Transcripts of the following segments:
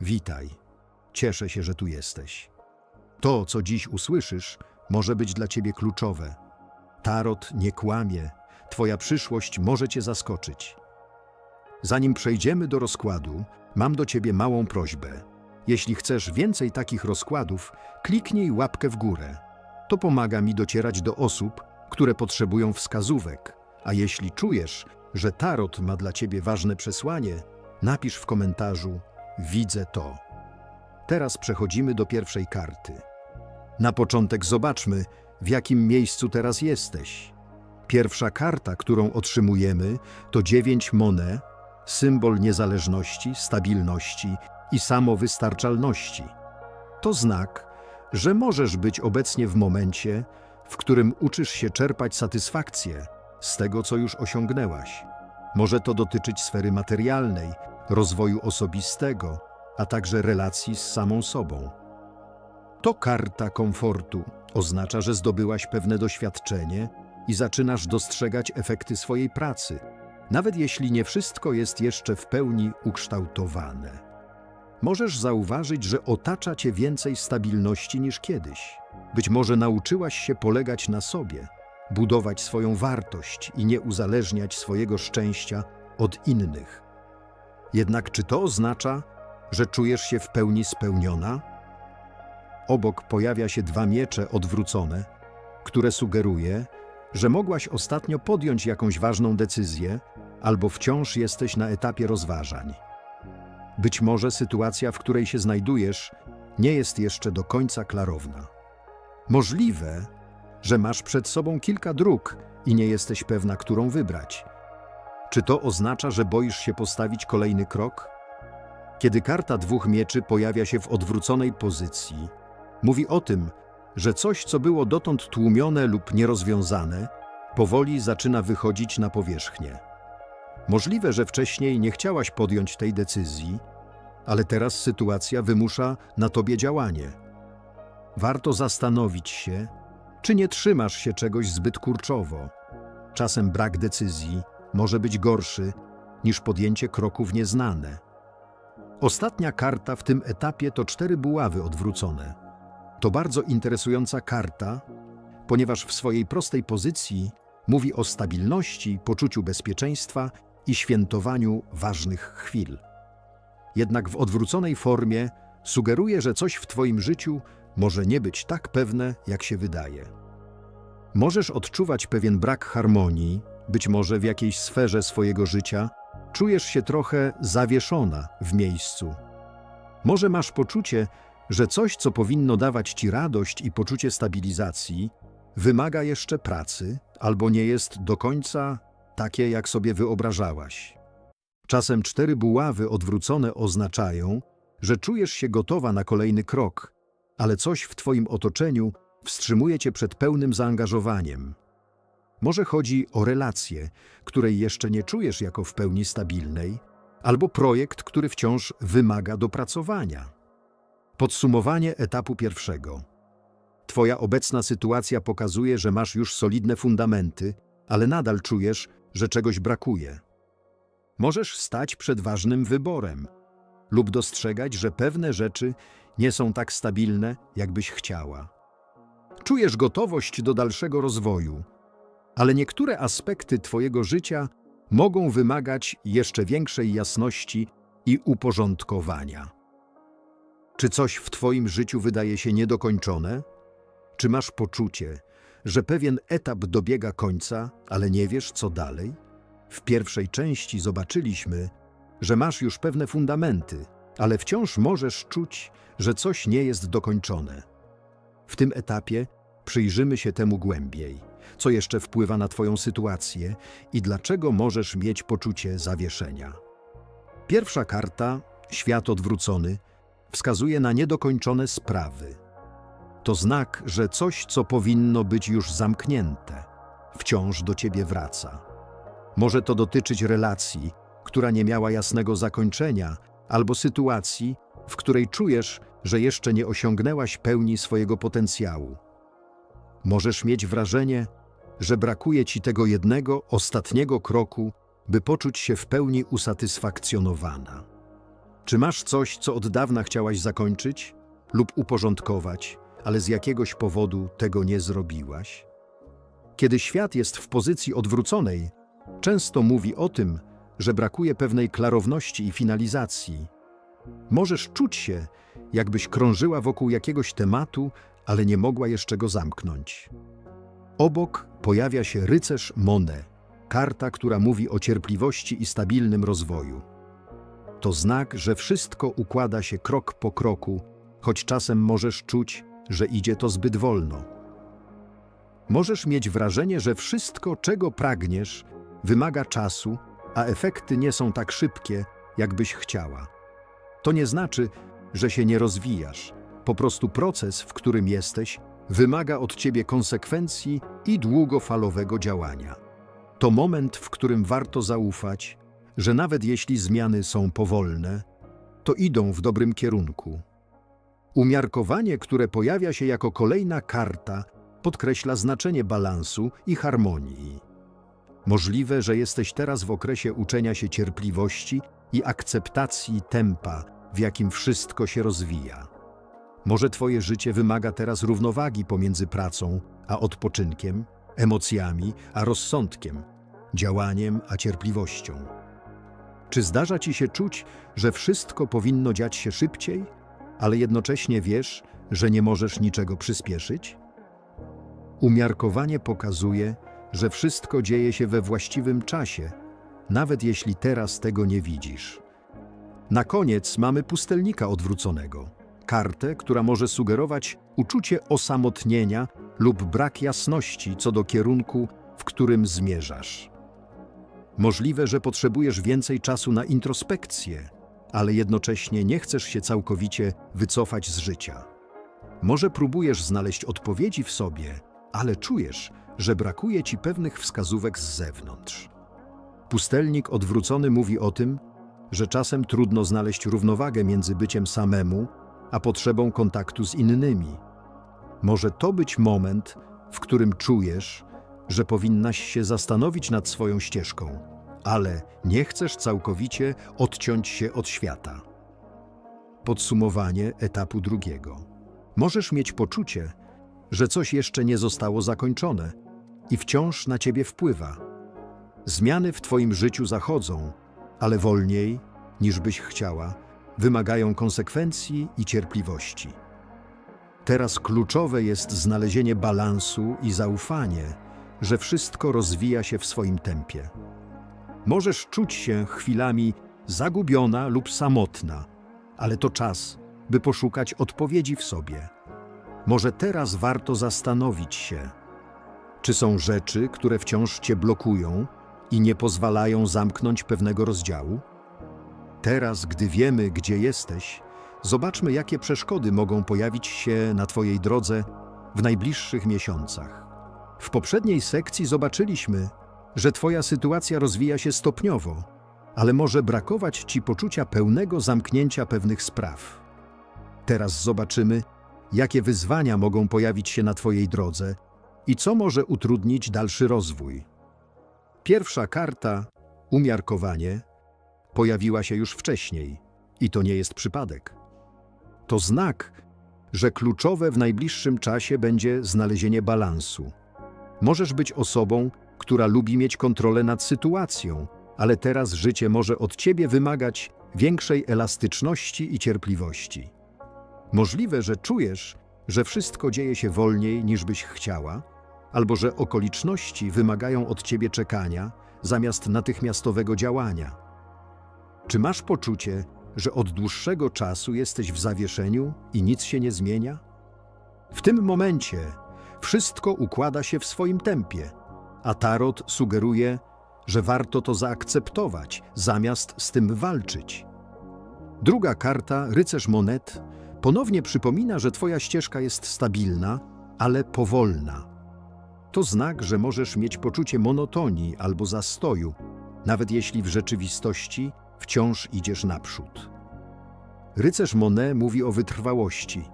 Witaj. Cieszę się, że tu jesteś. To, co dziś usłyszysz, może być dla ciebie kluczowe. Tarot nie kłamie, twoja przyszłość może cię zaskoczyć. Zanim przejdziemy do rozkładu, mam do ciebie małą prośbę. Jeśli chcesz więcej takich rozkładów, kliknij łapkę w górę. To pomaga mi docierać do osób, które potrzebują wskazówek. A jeśli czujesz, że tarot ma dla ciebie ważne przesłanie, napisz w komentarzu Widzę to. Teraz przechodzimy do pierwszej karty. Na początek zobaczmy, w jakim miejscu teraz jesteś. Pierwsza karta, którą otrzymujemy, to dziewięć Monet, symbol niezależności, stabilności i samowystarczalności. To znak, że możesz być obecnie w momencie, w którym uczysz się czerpać satysfakcję z tego, co już osiągnęłaś. Może to dotyczyć sfery materialnej, rozwoju osobistego, a także relacji z samą sobą. To karta komfortu. Oznacza, że zdobyłaś pewne doświadczenie i zaczynasz dostrzegać efekty swojej pracy, nawet jeśli nie wszystko jest jeszcze w pełni ukształtowane. Możesz zauważyć, że otacza cię więcej stabilności niż kiedyś. Być może nauczyłaś się polegać na sobie, budować swoją wartość i nie uzależniać swojego szczęścia od innych. Jednak czy to oznacza, że czujesz się w pełni spełniona? Obok pojawia się dwa miecze odwrócone, które sugeruje, że mogłaś ostatnio podjąć jakąś ważną decyzję albo wciąż jesteś na etapie rozważań. Być może sytuacja, w której się znajdujesz, nie jest jeszcze do końca klarowna. Możliwe, że masz przed sobą kilka dróg i nie jesteś pewna, którą wybrać. Czy to oznacza, że boisz się postawić kolejny krok? Kiedy karta dwóch mieczy pojawia się w odwróconej pozycji, mówi o tym, że coś, co było dotąd tłumione lub nierozwiązane, powoli zaczyna wychodzić na powierzchnię. Możliwe, że wcześniej nie chciałaś podjąć tej decyzji, ale teraz sytuacja wymusza na tobie działanie. Warto zastanowić się, czy nie trzymasz się czegoś zbyt kurczowo. Czasem brak decyzji może być gorszy niż podjęcie kroków nieznane. Ostatnia karta w tym etapie to cztery buławy odwrócone. To bardzo interesująca karta, ponieważ w swojej prostej pozycji mówi o stabilności, poczuciu bezpieczeństwa i świętowaniu ważnych chwil. Jednak w odwróconej formie sugeruje, że coś w Twoim życiu może nie być tak pewne, jak się wydaje. Możesz odczuwać pewien brak harmonii, być może w jakiejś sferze swojego życia czujesz się trochę zawieszona w miejscu. Może masz poczucie, że coś, co powinno dawać ci radość i poczucie stabilizacji, wymaga jeszcze pracy albo nie jest do końca takie, jak sobie wyobrażałaś. Czasem cztery buławy odwrócone oznaczają, że czujesz się gotowa na kolejny krok, ale coś w Twoim otoczeniu wstrzymuje Cię przed pełnym zaangażowaniem. Może chodzi o relację, której jeszcze nie czujesz jako w pełni stabilnej, albo projekt, który wciąż wymaga dopracowania. Podsumowanie etapu pierwszego. Twoja obecna sytuacja pokazuje, że masz już solidne fundamenty, ale nadal czujesz, że czegoś brakuje. Możesz stać przed ważnym wyborem lub dostrzegać, że pewne rzeczy nie są tak stabilne, jakbyś chciała. Czujesz gotowość do dalszego rozwoju, ale niektóre aspekty Twojego życia mogą wymagać jeszcze większej jasności i uporządkowania. Czy coś w Twoim życiu wydaje się niedokończone? Czy masz poczucie, że pewien etap dobiega końca, ale nie wiesz, co dalej? W pierwszej części zobaczyliśmy, że masz już pewne fundamenty, ale wciąż możesz czuć, że coś nie jest dokończone. W tym etapie przyjrzymy się temu głębiej, co jeszcze wpływa na Twoją sytuację i dlaczego możesz mieć poczucie zawieszenia. Pierwsza karta, świat odwrócony, wskazuje na niedokończone sprawy. To znak, że coś, co powinno być już zamknięte, wciąż do Ciebie wraca. Może to dotyczyć relacji, która nie miała jasnego zakończenia, albo sytuacji, w której czujesz, że jeszcze nie osiągnęłaś pełni swojego potencjału. Możesz mieć wrażenie, że brakuje ci tego jednego, ostatniego kroku, by poczuć się w pełni usatysfakcjonowana. Czy masz coś, co od dawna chciałaś zakończyć lub uporządkować, ale z jakiegoś powodu tego nie zrobiłaś? Kiedy świat jest w pozycji odwróconej, często mówi o tym, że brakuje pewnej klarowności i finalizacji. Możesz czuć się, jakbyś krążyła wokół jakiegoś tematu, ale nie mogła jeszcze go zamknąć. Obok pojawia się rycerz Monet, karta, która mówi o cierpliwości i stabilnym rozwoju. To znak, że wszystko układa się krok po kroku, choć czasem możesz czuć, że idzie to zbyt wolno. Możesz mieć wrażenie, że wszystko, czego pragniesz, wymaga czasu, a efekty nie są tak szybkie, jakbyś chciała. To nie znaczy, że się nie rozwijasz. Po prostu proces, w którym jesteś, wymaga od ciebie konsekwencji i długofalowego działania. To moment, w którym warto zaufać, że nawet jeśli zmiany są powolne, to idą w dobrym kierunku. Umiarkowanie, które pojawia się jako kolejna karta, podkreśla znaczenie balansu i harmonii. Możliwe, że jesteś teraz w okresie uczenia się cierpliwości i akceptacji tempa, w jakim wszystko się rozwija. Może Twoje życie wymaga teraz równowagi pomiędzy pracą a odpoczynkiem, emocjami a rozsądkiem, działaniem a cierpliwością. Czy zdarza Ci się czuć, że wszystko powinno dziać się szybciej, ale jednocześnie wiesz, że nie możesz niczego przyspieszyć? Umiarkowanie pokazuje, że wszystko dzieje się we właściwym czasie, nawet jeśli teraz tego nie widzisz. Na koniec mamy pustelnika odwróconego. Kartę, która może sugerować uczucie osamotnienia lub brak jasności co do kierunku, w którym zmierzasz. Możliwe, że potrzebujesz więcej czasu na introspekcję, ale jednocześnie nie chcesz się całkowicie wycofać z życia. Może próbujesz znaleźć odpowiedzi w sobie, ale czujesz, że brakuje ci pewnych wskazówek z zewnątrz. Pustelnik odwrócony mówi o tym, że czasem trudno znaleźć równowagę między byciem samemu a potrzebą kontaktu z innymi. Może to być moment, w którym czujesz, że powinnaś się zastanowić nad swoją ścieżką, ale nie chcesz całkowicie odciąć się od świata. Podsumowanie etapu drugiego. Możesz mieć poczucie, że coś jeszcze nie zostało zakończone i wciąż na ciebie wpływa. Zmiany w twoim życiu zachodzą, ale wolniej niż byś chciała, wymagają konsekwencji i cierpliwości. Teraz kluczowe jest znalezienie balansu i zaufanie, że wszystko rozwija się w swoim tempie. Możesz czuć się chwilami zagubiona lub samotna, ale to czas, by poszukać odpowiedzi w sobie. Może teraz warto zastanowić się, czy są rzeczy, które wciąż cię blokują i nie pozwalają zamknąć pewnego rozdziału? Teraz, gdy wiemy, gdzie jesteś, zobaczmy, jakie przeszkody mogą pojawić się na Twojej drodze w najbliższych miesiącach. W poprzedniej sekcji zobaczyliśmy, że Twoja sytuacja rozwija się stopniowo, ale może brakować Ci poczucia pełnego zamknięcia pewnych spraw. Teraz zobaczymy, jakie wyzwania mogą pojawić się na Twojej drodze i co może utrudnić dalszy rozwój. Pierwsza karta, umiarkowanie, pojawiła się już wcześniej i to nie jest przypadek. To znak, że kluczowe w najbliższym czasie będzie znalezienie balansu. Możesz być osobą, która lubi mieć kontrolę nad sytuacją, ale teraz życie może od ciebie wymagać większej elastyczności i cierpliwości. Możliwe, że czujesz, że wszystko dzieje się wolniej niż byś chciała, albo że okoliczności wymagają od ciebie czekania zamiast natychmiastowego działania. Czy masz poczucie, że od dłuższego czasu jesteś w zawieszeniu i nic się nie zmienia? W tym momencie wszystko układa się w swoim tempie, a tarot sugeruje, że warto to zaakceptować, zamiast z tym walczyć. Druga karta, rycerz monet, ponownie przypomina, że Twoja ścieżka jest stabilna, ale powolna. To znak, że możesz mieć poczucie monotonii albo zastoju, nawet jeśli w rzeczywistości wciąż idziesz naprzód. Rycerz Monet mówi o wytrwałości.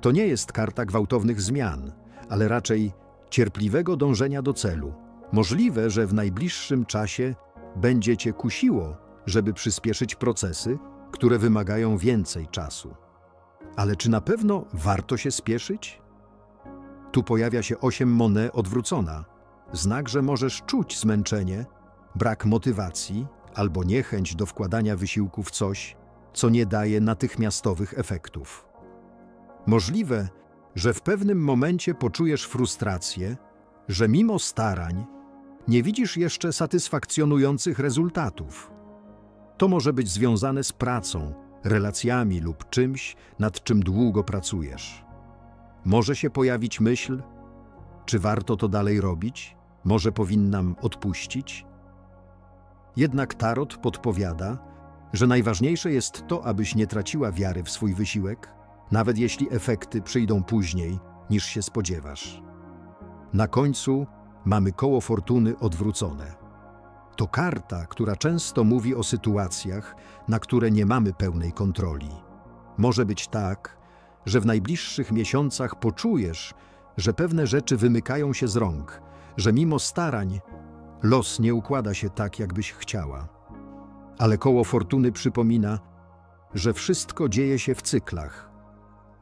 To nie jest karta gwałtownych zmian, ale raczej cierpliwego dążenia do celu. Możliwe, że w najbliższym czasie będzie cię kusiło, żeby przyspieszyć procesy które wymagają więcej czasu. Ale czy na pewno warto się spieszyć? Tu pojawia się osiem monet odwrócona. Znak, że możesz czuć zmęczenie, brak motywacji albo niechęć do wkładania wysiłku w coś, co nie daje natychmiastowych efektów. Możliwe, że w pewnym momencie poczujesz frustrację, że mimo starań nie widzisz jeszcze satysfakcjonujących rezultatów. To może być związane z pracą, relacjami lub czymś, nad czym długo pracujesz. Może się pojawić myśl, czy warto to dalej robić? Może powinnam odpuścić? Jednak Tarot podpowiada, że najważniejsze jest to, abyś nie traciła wiary w swój wysiłek, nawet jeśli efekty przyjdą później niż się spodziewasz. Na końcu mamy koło fortuny odwrócone. To karta, która często mówi o sytuacjach, na które nie mamy pełnej kontroli. Może być tak, że w najbliższych miesiącach poczujesz, że pewne rzeczy wymykają się z rąk, że mimo starań los nie układa się tak, jakbyś chciała. Ale koło fortuny przypomina, że wszystko dzieje się w cyklach.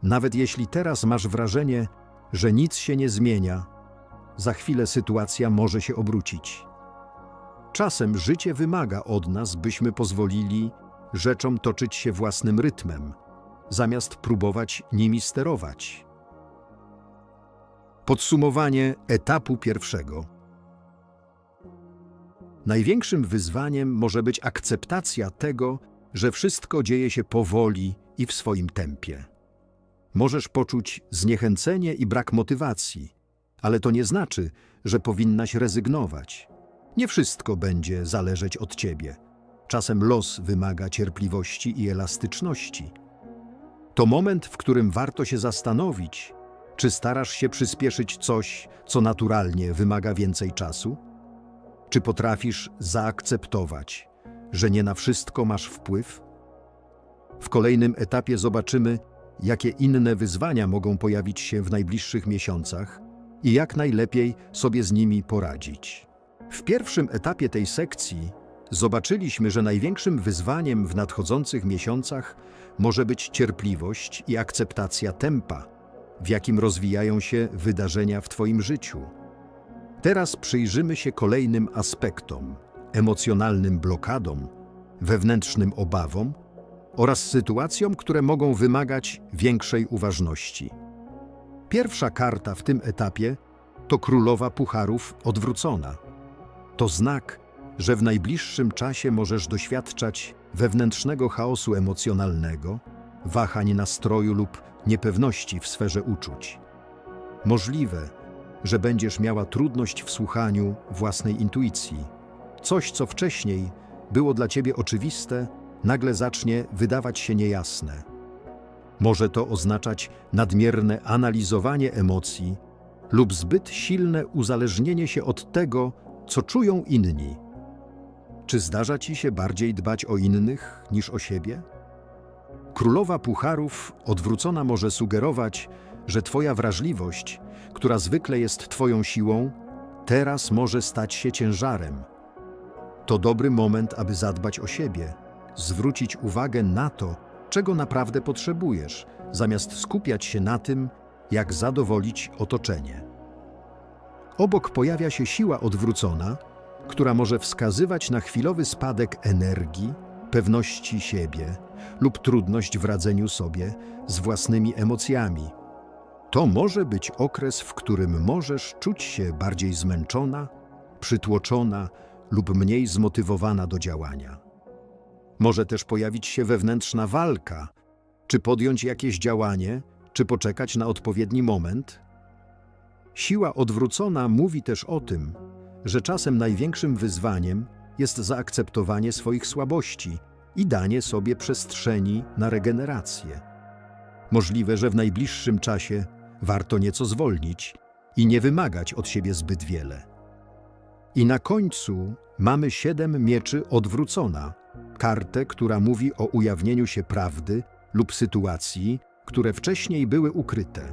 Nawet jeśli teraz masz wrażenie, że nic się nie zmienia, za chwilę sytuacja może się obrócić. Czasem życie wymaga od nas, byśmy pozwolili rzeczom toczyć się własnym rytmem, zamiast próbować nimi sterować. Podsumowanie etapu pierwszego. Największym wyzwaniem może być akceptacja tego, że wszystko dzieje się powoli i w swoim tempie. Możesz poczuć zniechęcenie i brak motywacji, ale to nie znaczy, że powinnaś rezygnować. Nie wszystko będzie zależeć od ciebie. Czasem los wymaga cierpliwości i elastyczności. To moment, w którym warto się zastanowić, czy starasz się przyspieszyć coś, co naturalnie wymaga więcej czasu? Czy potrafisz zaakceptować, że nie na wszystko masz wpływ? W kolejnym etapie zobaczymy, jakie inne wyzwania mogą pojawić się w najbliższych miesiącach i jak najlepiej sobie z nimi poradzić. W pierwszym etapie tej sekcji zobaczyliśmy, że największym wyzwaniem w nadchodzących miesiącach może być cierpliwość i akceptacja tempa, w jakim rozwijają się wydarzenia w Twoim życiu. Teraz przyjrzymy się kolejnym aspektom emocjonalnym blokadom, wewnętrznym obawom oraz sytuacjom, które mogą wymagać większej uważności. Pierwsza karta w tym etapie to królowa pucharów odwrócona. To znak, że w najbliższym czasie możesz doświadczać wewnętrznego chaosu emocjonalnego, wahań nastroju lub niepewności w sferze uczuć. Możliwe, że będziesz miała trudność w słuchaniu własnej intuicji. Coś, co wcześniej było dla ciebie oczywiste, nagle zacznie wydawać się niejasne. Może to oznaczać nadmierne analizowanie emocji lub zbyt silne uzależnienie się od tego, co czują inni. Czy zdarza ci się bardziej dbać o innych niż o siebie? Królowa Pucharów odwrócona może sugerować, że Twoja wrażliwość, która zwykle jest Twoją siłą, teraz może stać się ciężarem. To dobry moment, aby zadbać o siebie, zwrócić uwagę na to, czego naprawdę potrzebujesz, zamiast skupiać się na tym, jak zadowolić otoczenie. Obok pojawia się siła odwrócona, która może wskazywać na chwilowy spadek energii, pewności siebie lub trudność w radzeniu sobie z własnymi emocjami. To może być okres, w którym możesz czuć się bardziej zmęczona, przytłoczona lub mniej zmotywowana do działania. Może też pojawić się wewnętrzna walka, czy podjąć jakieś działanie, czy poczekać na odpowiedni moment. Siła odwrócona mówi też o tym, że czasem największym wyzwaniem jest zaakceptowanie swoich słabości i danie sobie przestrzeni na regenerację. Możliwe, że w najbliższym czasie warto nieco zwolnić i nie wymagać od siebie zbyt wiele. I na końcu mamy siedem mieczy odwrócona, kartę, która mówi o ujawnieniu się prawdy lub sytuacji, które wcześniej były ukryte.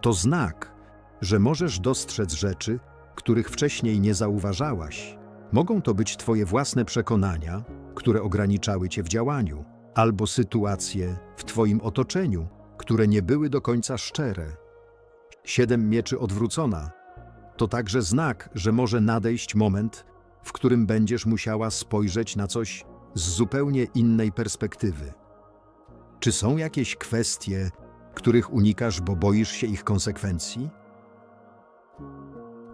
To znak, że możesz dostrzec rzeczy, których wcześniej nie zauważałaś. Mogą to być Twoje własne przekonania, które ograniczały Cię w działaniu, albo sytuacje w Twoim otoczeniu, które nie były do końca szczere. Siedem mieczy odwrócona to także znak, że może nadejść moment, w którym będziesz musiała spojrzeć na coś z zupełnie innej perspektywy. Czy są jakieś kwestie, których unikasz, bo boisz się ich konsekwencji?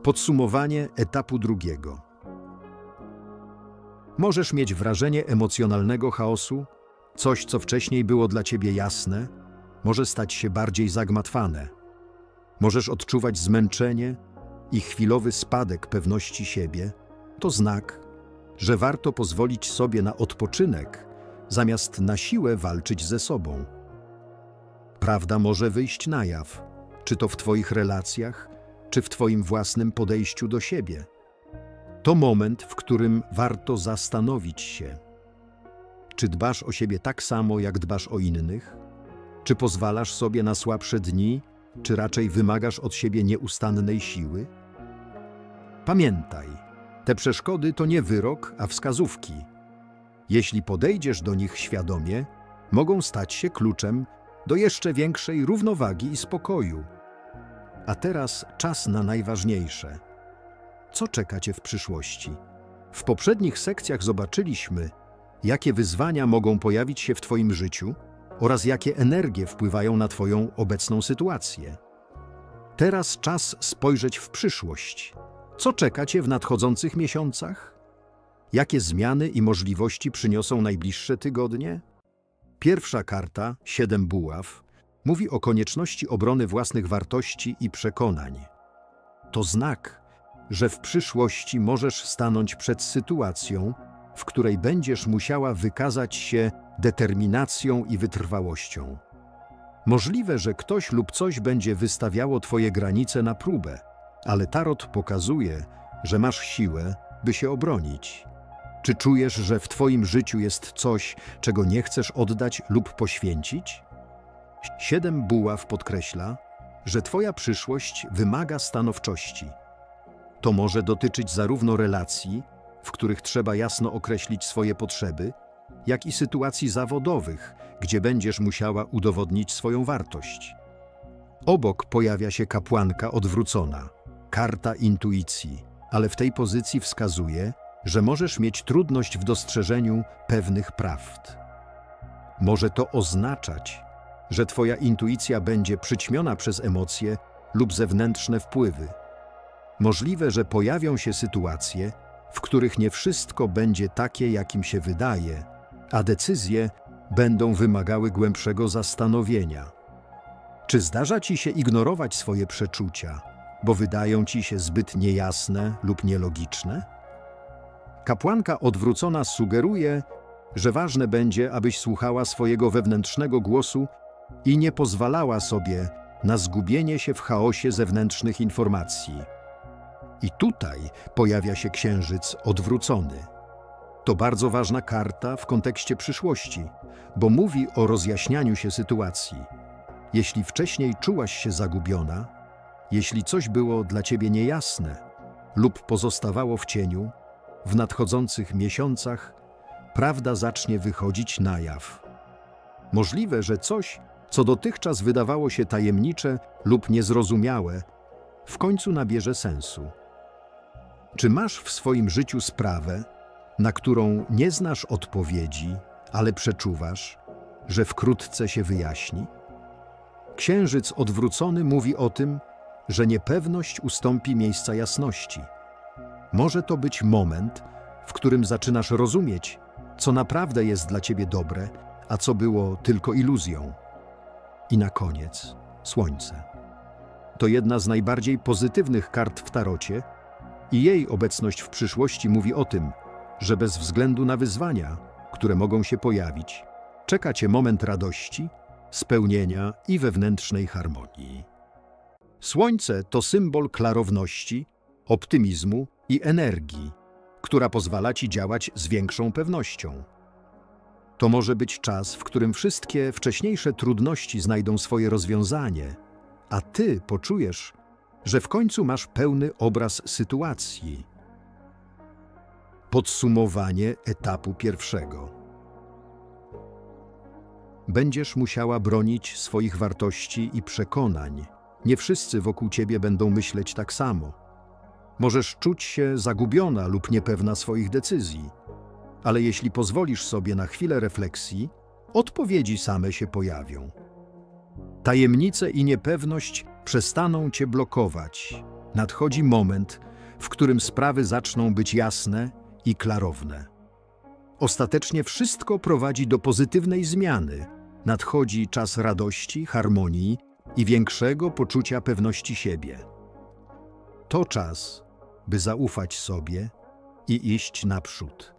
Podsumowanie etapu drugiego. Możesz mieć wrażenie emocjonalnego chaosu, coś, co wcześniej było dla ciebie jasne, może stać się bardziej zagmatwane. Możesz odczuwać zmęczenie i chwilowy spadek pewności siebie. To znak, że warto pozwolić sobie na odpoczynek, zamiast na siłę walczyć ze sobą. Prawda może wyjść na jaw, czy to w Twoich relacjach, czy w Twoim własnym podejściu do siebie. To moment, w którym warto zastanowić się, czy dbasz o siebie tak samo, jak dbasz o innych? Czy pozwalasz sobie na słabsze dni, czy raczej wymagasz od siebie nieustannej siły? Pamiętaj, te przeszkody to nie wyrok, a wskazówki. Jeśli podejdziesz do nich świadomie, mogą stać się kluczem do jeszcze większej równowagi i spokoju. A teraz czas na najważniejsze. Co czeka Cię w przyszłości? W poprzednich sekcjach zobaczyliśmy, jakie wyzwania mogą pojawić się w Twoim życiu oraz jakie energie wpływają na Twoją obecną sytuację. Teraz czas spojrzeć w przyszłość. Co czeka Cię w nadchodzących miesiącach? Jakie zmiany i możliwości przyniosą najbliższe tygodnie? Pierwsza karta, siedem buław, mówi o konieczności obrony własnych wartości i przekonań. To znak, że w przyszłości możesz stanąć przed sytuacją, w której będziesz musiała wykazać się determinacją i wytrwałością. Możliwe, że ktoś lub coś będzie wystawiało Twoje granice na próbę, ale tarot pokazuje, że masz siłę, by się obronić. Czy czujesz, że w Twoim życiu jest coś, czego nie chcesz oddać lub poświęcić? Siedem buław podkreśla, że Twoja przyszłość wymaga stanowczości. To może dotyczyć zarówno relacji, w których trzeba jasno określić swoje potrzeby, jak i sytuacji zawodowych, gdzie będziesz musiała udowodnić swoją wartość. Obok pojawia się kapłanka odwrócona, karta intuicji, ale w tej pozycji wskazuje, że możesz mieć trudność w dostrzeżeniu pewnych prawd. Może to oznaczać, że Twoja intuicja będzie przyćmiona przez emocje lub zewnętrzne wpływy. Możliwe, że pojawią się sytuacje, w których nie wszystko będzie takie, jakim się wydaje, a decyzje będą wymagały głębszego zastanowienia. Czy zdarza ci się ignorować swoje przeczucia, bo wydają ci się zbyt niejasne lub nielogiczne? Kapłanka odwrócona sugeruje, że ważne będzie, abyś słuchała swojego wewnętrznego głosu i nie pozwalała sobie na zgubienie się w chaosie zewnętrznych informacji. I tutaj pojawia się księżyc odwrócony. To bardzo ważna karta w kontekście przyszłości, bo mówi o rozjaśnianiu się sytuacji. Jeśli wcześniej czułaś się zagubiona, jeśli coś było dla ciebie niejasne lub pozostawało w cieniu, w nadchodzących miesiącach prawda zacznie wychodzić na jaw. Możliwe, że coś, co dotychczas wydawało się tajemnicze lub niezrozumiałe, w końcu nabierze sensu. Czy masz w swoim życiu sprawę, na którą nie znasz odpowiedzi, ale przeczuwasz, że wkrótce się wyjaśni? Księżyc odwrócony mówi o tym, że niepewność ustąpi miejsca jasności. Może to być moment, w którym zaczynasz rozumieć, co naprawdę jest dla ciebie dobre, a co było tylko iluzją. I na koniec Słońce. To jedna z najbardziej pozytywnych kart w tarocie i jej obecność w przyszłości mówi o tym, że bez względu na wyzwania, które mogą się pojawić, czeka cię moment radości, spełnienia i wewnętrznej harmonii. Słońce to symbol klarowności, optymizmu i energii, która pozwala ci działać z większą pewnością. To może być czas, w którym wszystkie wcześniejsze trudności znajdą swoje rozwiązanie, a ty poczujesz, że w końcu masz pełny obraz sytuacji. Podsumowanie etapu pierwszego. będziesz musiała bronić swoich wartości i przekonań. Nie wszyscy wokół ciebie będą myśleć tak samo. Możesz czuć się zagubiona lub niepewna swoich decyzji, ale jeśli pozwolisz sobie na chwilę refleksji, odpowiedzi same się pojawią. Tajemnice i niepewność przestaną cię blokować. Nadchodzi moment, w którym sprawy zaczną być jasne i klarowne. Ostatecznie wszystko prowadzi do pozytywnej zmiany. Nadchodzi czas radości, harmonii i większego poczucia pewności siebie. To czas, by zaufać sobie i iść naprzód.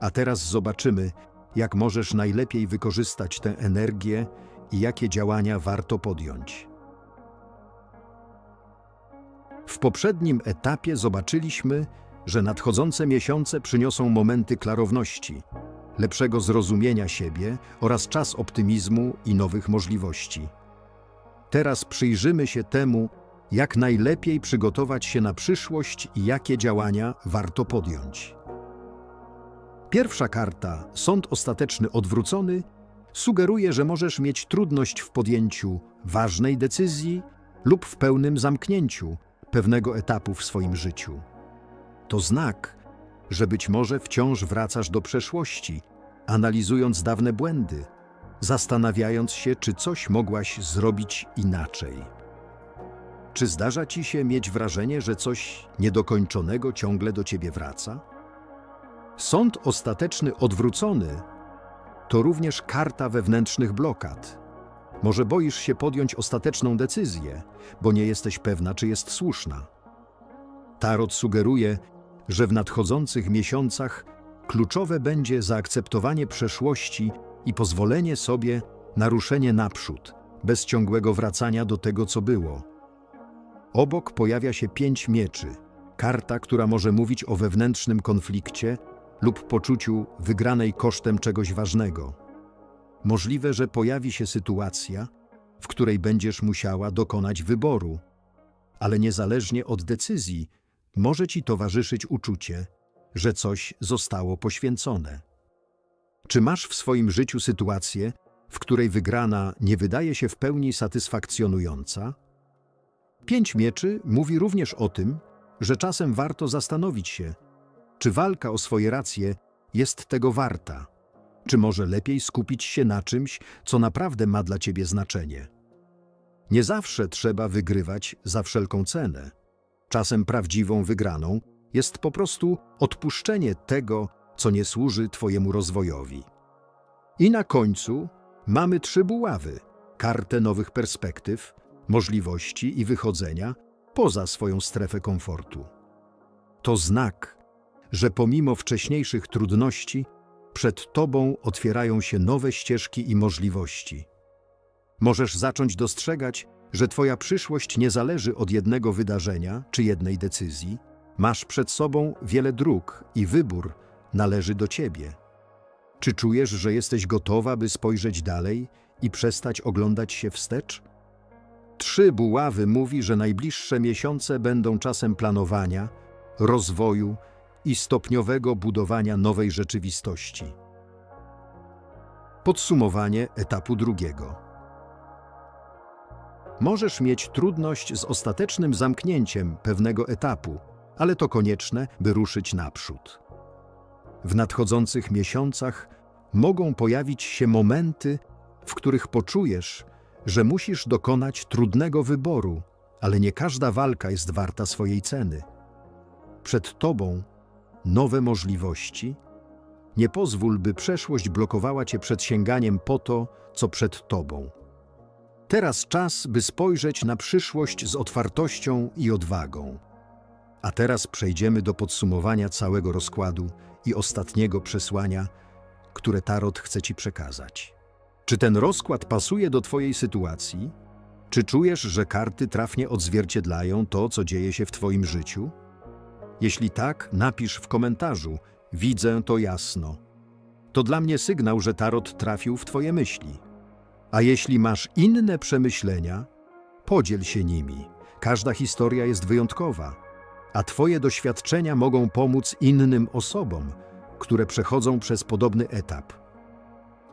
A teraz zobaczymy, jak możesz najlepiej wykorzystać tę energię i jakie działania warto podjąć. W poprzednim etapie zobaczyliśmy, że nadchodzące miesiące przyniosą momenty klarowności, lepszego zrozumienia siebie oraz czas optymizmu i nowych możliwości. Teraz przyjrzymy się temu, jak najlepiej przygotować się na przyszłość i jakie działania warto podjąć. Pierwsza karta, sąd ostateczny odwrócony, sugeruje, że możesz mieć trudność w podjęciu ważnej decyzji lub w pełnym zamknięciu pewnego etapu w swoim życiu. To znak, że być może wciąż wracasz do przeszłości, analizując dawne błędy, zastanawiając się, czy coś mogłaś zrobić inaczej. Czy zdarza ci się mieć wrażenie, że coś niedokończonego ciągle do ciebie wraca? Sąd ostateczny odwrócony to również karta wewnętrznych blokad. Może boisz się podjąć ostateczną decyzję, bo nie jesteś pewna, czy jest słuszna. Tarot sugeruje, że w nadchodzących miesiącach kluczowe będzie zaakceptowanie przeszłości i pozwolenie sobie na ruszenie naprzód, bez ciągłego wracania do tego, co było. Obok pojawia się pięć mieczy, karta, która może mówić o wewnętrznym konflikcie lub poczuciu wygranej kosztem czegoś ważnego. Możliwe, że pojawi się sytuacja, w której będziesz musiała dokonać wyboru, ale niezależnie od decyzji, może ci towarzyszyć uczucie, że coś zostało poświęcone. Czy masz w swoim życiu sytuację, w której wygrana nie wydaje się w pełni satysfakcjonująca? Pięć mieczy mówi również o tym, że czasem warto zastanowić się, czy walka o swoje racje jest tego warta, czy może lepiej skupić się na czymś, co naprawdę ma dla ciebie znaczenie. Nie zawsze trzeba wygrywać za wszelką cenę. Czasem prawdziwą wygraną jest po prostu odpuszczenie tego, co nie służy Twojemu rozwojowi. I na końcu mamy trzy buławy, kartę nowych perspektyw, możliwości i wychodzenia poza swoją strefę komfortu. To znak, że pomimo wcześniejszych trudności, przed Tobą otwierają się nowe ścieżki i możliwości. Możesz zacząć dostrzegać, że Twoja przyszłość nie zależy od jednego wydarzenia czy jednej decyzji. Masz przed sobą wiele dróg i wybór należy do Ciebie. Czy czujesz, że jesteś gotowa, by spojrzeć dalej i przestać oglądać się wstecz? Trzy buławy mówi, że najbliższe miesiące będą czasem planowania, rozwoju i stopniowego budowania nowej rzeczywistości. Podsumowanie etapu drugiego. Możesz mieć trudność z ostatecznym zamknięciem pewnego etapu, ale to konieczne, by ruszyć naprzód. W nadchodzących miesiącach mogą pojawić się momenty, w których poczujesz, że musisz dokonać trudnego wyboru, ale nie każda walka jest warta swojej ceny. Przed tobą nowe możliwości. Nie pozwól, by przeszłość blokowała cię przed sięganiem po to, co przed tobą. Teraz czas, by spojrzeć na przyszłość z otwartością i odwagą. A teraz przejdziemy do podsumowania całego rozkładu i ostatniego przesłania, które Tarot chce Ci przekazać. Czy ten rozkład pasuje do Twojej sytuacji? Czy czujesz, że karty trafnie odzwierciedlają to, co dzieje się w Twoim życiu? Jeśli tak, napisz w komentarzu: Widzę to jasno. To dla mnie sygnał, że Tarot trafił w Twoje myśli. A jeśli masz inne przemyślenia, podziel się nimi. Każda historia jest wyjątkowa, a Twoje doświadczenia mogą pomóc innym osobom, które przechodzą przez podobny etap.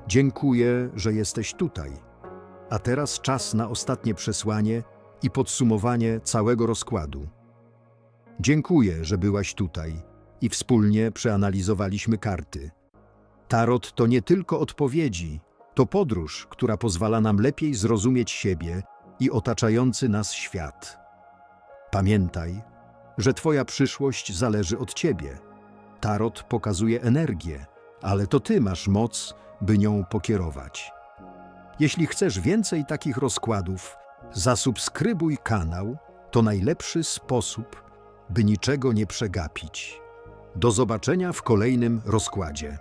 Dziękuję, że jesteś tutaj. A teraz czas na ostatnie przesłanie i podsumowanie całego rozkładu. Dziękuję, że byłaś tutaj i wspólnie przeanalizowaliśmy karty. Tarot to nie tylko odpowiedzi, to podróż, która pozwala nam lepiej zrozumieć siebie i otaczający nas świat. Pamiętaj, że Twoja przyszłość zależy od Ciebie. Tarot pokazuje energię, ale to Ty masz moc, by nią pokierować. Jeśli chcesz więcej takich rozkładów, zasubskrybuj kanał. To najlepszy sposób, by niczego nie przegapić. Do zobaczenia w kolejnym rozkładzie.